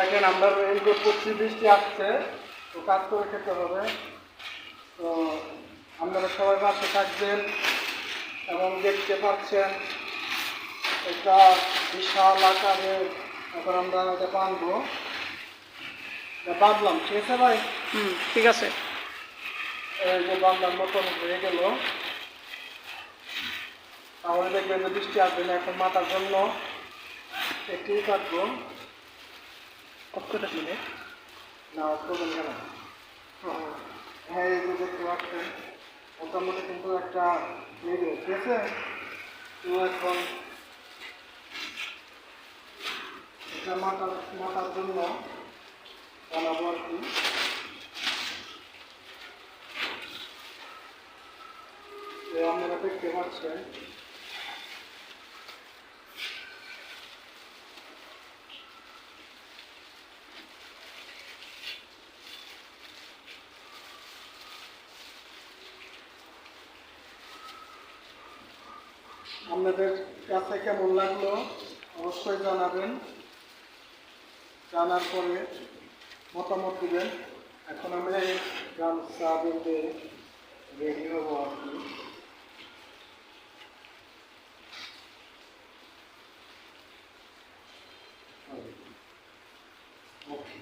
দেখেন আমরা রেনকোট পড়ছি বৃষ্টি আসছে তো কাজ করে খেতে হবে। তো আপনারা সবাই পাশে থাকবেন এবং দেখতে পাচ্ছেন এটা বিশাল আকারের এখন আমরা এটা বাঁধবো। বাঁধলাম ঠিক আছে ভাই? হুম ঠিক আছে। এই যে বাংলার মতন হয়ে গেল। তাহলে দেখবেন যে বৃষ্টি আসবে না এখন মাথার জন্য একটি কাটবো। কতটা মিলে না করবেন কেন হ্যাঁ যে দেখতে পাচ্ছেন মোটামুটি কিন্তু একটা গেল ঠিক আছে তো এখন এটা মাথার মাথার জন্য বানাবো আর কি আপনারা দেখতে পাচ্ছেন আপনাদের কাছে কেমন লাগল, অবশ্যই জানাবেন। জানার পরে মতামত দিবেন। এখন আমি গামছা বেঁধে রেডি হব আর কি ওকে